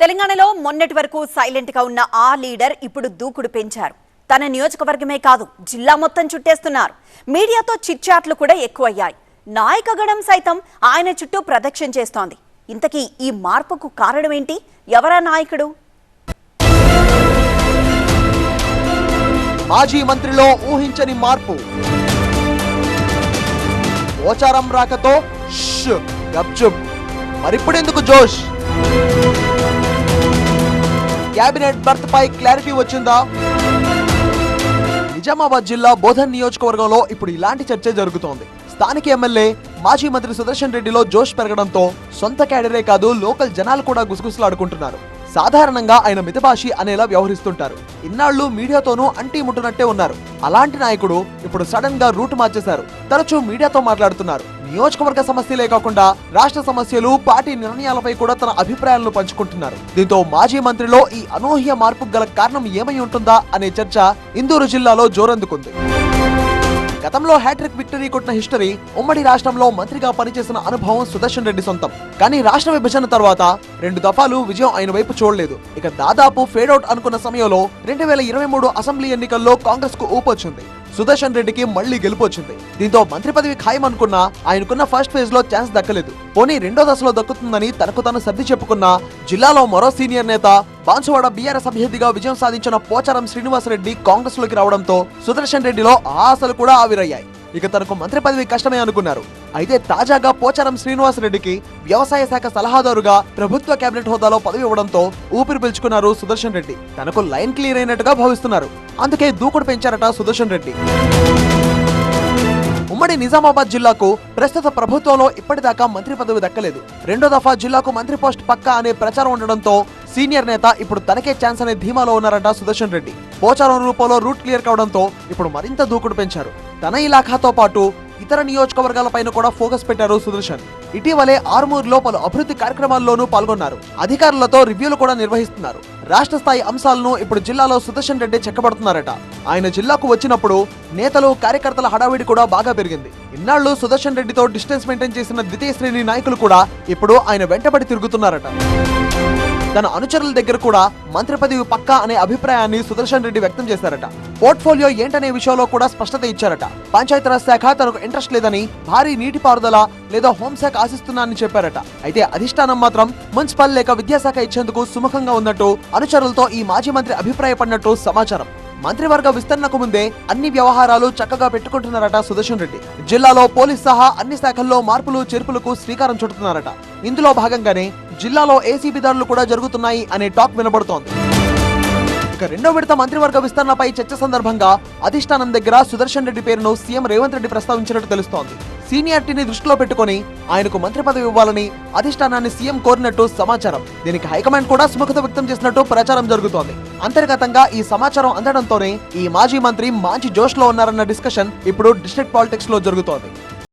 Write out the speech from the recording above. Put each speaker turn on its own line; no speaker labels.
తెలంగాణలో మొన్నటి వరకు సైలెంట్గా ఉన్న ఆ లీడర్ ఇప్పుడు దూకుడు పెంచారు. తన నియోజకవర్గమే కాదు జిల్లా మొత్తం చుట్టేస్తున్నారు. మీడియాతో చిట్చాట్లు కూడా ఎక్కువయ్యాయి. నాయకగణం సైతం ఆయన చుట్టూ ప్రదక్షిణ చేస్తోంది. ఇంతకీ ఈ మార్పుకు కారణమేంటి? ఎవరా నాయకుడు?
మాజీ మంత్రిలో ఊహించని మార్పు. ఓచారం రాకతో గప్చుప్ మరిప్పుడెందుకు జోష్? క్యాబినెట్ బర్త్ పై క్లారిటీ వచ్చిందా? నిజామాబాద్ జిల్లా బోధన్ నియోజకవర్గంలో ఇప్పుడు ఇలాంటి చర్చ జరుగుతోంది. స్థానిక ఎమ్మెల్యే మాజీ మంత్రి సుదర్శన్ రెడ్డిలో జోష్ పెరగడంతో సొంత క్యాడరే కాదు లోకల్ జనాలు కూడా గుసగుసలాడుకుంటున్నారు. సాధారణంగా ఆయన మితభాషి అనేలా వ్యవహరిస్తుంటారు. ఇన్నాళ్ళు మీడియాతోనూ అంటీ ముట్టునట్టే ఉన్నారు. అలాంటి నాయకుడు ఇప్పుడు సడన్గా రూట్ మార్చేశారు. తరచూ మీడియాతో మాట్లాడుతున్నారు. నియోజకవర్గ సమస్యలే కాకుండా రాష్ట్ర సమస్యలు పార్టీ నిర్ణయాలపై కూడా తన అభిప్రాయాలను పంచుకుంటున్నారు. దీంతో మాజీ మంత్రిలో ఈ అనూహ్య మార్పుకు గల కారణం ఏమై ఉంటుందా అనే చర్చ ఇందూరు జిల్లాలో జోరందుకుంది. గతంలో హ్యాట్రిక్ విక్టరీ కొట్టిన హిస్టరీ ఉమ్మడి రాష్ట్రంలో మంత్రిగా పనిచేసిన అనుభవం సుదర్శన్ రెడ్డి సొంతం. కానీ రాష్ట్ర విభజన తర్వాత రెండు దఫాలు విజయం ఆయన వైపు చూడలేదు. ఇక దాదాపు ఫేడ్ అవుట్ అనుకున్న సమయంలో రెండు వేల ఇరవై మూడు అసెంబ్లీ ఎన్నికల్లో కాంగ్రెస్కు ఊపొచ్చింది. సుదర్శన్ రెడ్డికి మళ్ళీ గెలుపు వచ్చింది దీంతో మంత్రి పదవి ఖాయం అనుకున్నా ఆయనకున్న ఫస్ట్ ఫేజ్లో ఛాన్స్ దక్కలేదు. పోనీ రెండో దశలో దక్కుతుందని తనకు తాను సర్ది చెప్పుకున్న జిల్లాలో మరో సీనియర్ నేత బాన్సువాడ బీఆర్ఎస్ అభ్యర్థిగా విజయం సాధించిన పోచారం శ్రీనివాసరెడ్డి కాంగ్రెస్లోకి రావడంతో సుదర్శన్ రెడ్డిలో ఆ ఆశలు కూడా ఆవిరయ్యాయి. ఇక తనకు మంత్రి పదవి కష్టమే అనుకున్నారు. అయితే తాజాగా పోచారం శ్రీనివాసరెడ్డికి వ్యవసాయ శాఖ సలహాదారుగా ప్రభుత్వ కేబినెట్ హోదాలో పదవి ఇవ్వడంతో ఊపిరి పీల్చుకున్నారు సుదర్శన్ రెడ్డి. తనకు లైన్ క్లియర్ అయినట్టుగా భావిస్తున్నారు. అందుకే దూకుడు పెంచారట సుదర్శన్ రెడ్డి. ఉమ్మడి నిజామాబాద్ జిల్లాకు ప్రస్తుత ప్రభుత్వంలో ఇప్పటిదాకా మంత్రి పదవి దక్కలేదు. రెండో దఫా జిల్లాకు మంత్రి పోస్ట్ పక్కా అనే ప్రచారం ఉండడంతో సీనియర్ నేత ఇప్పుడు తనకే ఛాన్స్ అనే ధీమాలో ఉన్నారట సుదర్శన్ రెడ్డి. పోచారం రూపంలో రూట్ క్లియర్ కావడంతో ఇప్పుడు మరింత దూకుడు పెంచారు. తన ఇలాఖాతో పాటు ఇతర నియోజకవర్గాలపైన కూడా ఫోకస్ పెట్టారు సుదర్శన్. ఇటీవలే ఆర్మూర్లో పలు అభివృద్ధి కార్యక్రమాల్లోనూ పాల్గొన్నారు. అధికారులతో రివ్యూలు కూడా నిర్వహిస్తున్నారు. రాష్ట్ర స్థాయి అంశాలను ఇప్పుడు జిల్లాలో సుదర్శన్ రెడ్డి చెక్కబడుతున్నారట. ఆయన జిల్లాకు వచ్చినప్పుడు నేతలు కార్యకర్తల హడావిడి కూడా బాగా పెరిగింది. ఇన్నాళ్ళు సుదర్శన్ రెడ్డితో డిస్టెన్స్ మెయింటైన్ చేసిన ద్వితీయ శ్రేణి నాయకులు కూడా ఇప్పుడు ఆయన వెంటబడి తిరుగుతున్నారట. తన అనుచరుల దగ్గర కూడా మంత్రి పదవి పక్కా అనే అభిప్రాయాన్ని సుదర్శన్ రెడ్డి వ్యక్తం చేశారట. పోర్ట్ఫోలియో ఏంటనే విషయంలో కూడా స్పష్టత ఇచ్చారట. పంచాయతీరాజ్ శాఖ తనకు ఇంట్రెస్ట్ లేదని భారీ నీటిపారుదల లేదా హోంశాఖ ఆశిస్తున్నానని చెప్పారట. అయితే అధిష్టానం మాత్రం మున్సిపల్ లేక విద్యాశాఖ ఇచ్చేందుకు సుముఖంగా ఉన్నట్టు అనుచరులతో ఈ మాజీ మంత్రి అభిప్రాయపడినట్టు సమాచారం. మంత్రివర్గ విస్తరణకు ముందే అన్ని వ్యవహారాలు చక్కగా పెట్టుకుంటున్నారట సుదర్శన్ రెడ్డి. జిల్లాలో పోలీస్ సహా అన్ని శాఖల్లో మార్పులు చేర్పులకు శ్రీకారం చుడుతున్నారట ఇందులో భాగంగానే జిల్లాలో ఏసీబీ దాడులు కూడా జరుగుతున్నాయి అనే టాక్ వినబడుతోంది. ఇక రెండో విడత మంత్రివర్గ విస్తరణపై చర్చ సందర్భంగా అధిష్టానం దగ్గర సుదర్శన్ రెడ్డి పేరును సీఎం రేవంత్ రెడ్డి ప్రస్తావించినట్టు తెలుస్తోంది. సీనియారిటీని దృష్టిలో పెట్టుకొని ఆయనకు మంత్రి పదవి ఇవ్వాలని అధిష్టానాన్ని సీఎం కోరినట్టు సమాచారం. దీనికి హైకమాండ్ కూడా సుముఖత వ్యక్తం చేసినట్టు ప్రచారం జరుగుతోంది. అంతర్గతంగా ఈ సమాచారం అందడంతోనే ఈ మాజీ మంత్రి మంచి జోష్లో ఉన్నారన్న డిస్కషన్ ఇప్పుడు డిస్ట్రిక్ట్ పాలిటిక్స్లో జరుగుతోంది.